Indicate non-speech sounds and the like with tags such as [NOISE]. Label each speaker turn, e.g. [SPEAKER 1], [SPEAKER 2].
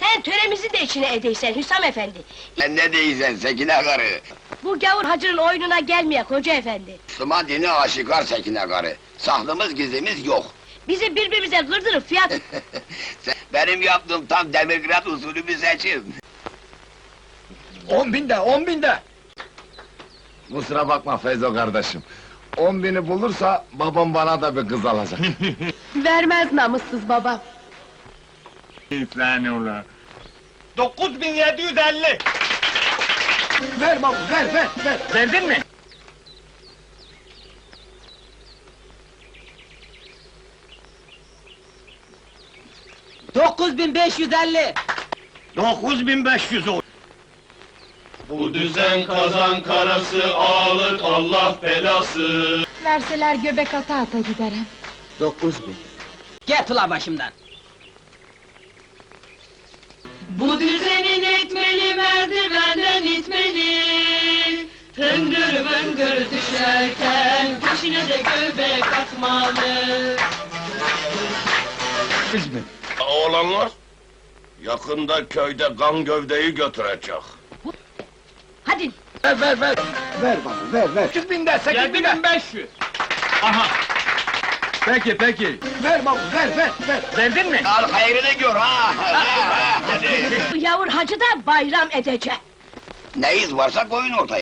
[SPEAKER 1] Sen töremizi de içine edeysen Hüsam efendi.
[SPEAKER 2] Sen ne değilsen Sekine karı.
[SPEAKER 1] Bu gavur hacının oyununa gelmeyek hoca efendi.
[SPEAKER 2] Müslüman dini aşikar Sekine karı. Saklımız gizlimiz yok.
[SPEAKER 1] Bizi birbirimize kırdırıp fiyat... [LAUGHS]
[SPEAKER 2] Sen- Benim yaptığım tam demirgrat usulü bir seçim.
[SPEAKER 3] On binde, on binde! Kusura bakma Feyzo kardeşim. On bini bulursa babam bana da bir kız alacak. [LAUGHS]
[SPEAKER 1] Vermez namussuz babam.
[SPEAKER 4] Lan ula. 9750.
[SPEAKER 3] ver baba, ver, ver, ver!
[SPEAKER 4] Verdin mi?
[SPEAKER 5] Dokuz bin beş yüz elli.
[SPEAKER 4] 9500 ol.
[SPEAKER 6] Bu düzen kazan karası ağlık Allah belası.
[SPEAKER 1] Verseler göbek ata ata giderim.
[SPEAKER 5] Dokuz bin. Get ula başımdan.
[SPEAKER 7] Hıngır hıngır düşerken peşine de göbek atmalı
[SPEAKER 6] Oğlanlar yakında köyde kan gövdeyi götürecek.
[SPEAKER 1] Hadi
[SPEAKER 3] Ver, ver, ver! Ver baba, ver, ver!
[SPEAKER 4] Sekiz binde, sekiz binde. 7500. Aha. Peki, peki.
[SPEAKER 3] Ver baba, ver, ver, ver!
[SPEAKER 4] Verdin mi?
[SPEAKER 2] Al hayrını gör ha! Hadi.
[SPEAKER 1] bu yavur hacı da bayram edecek.
[SPEAKER 2] ne iz varsa koyun ortaya.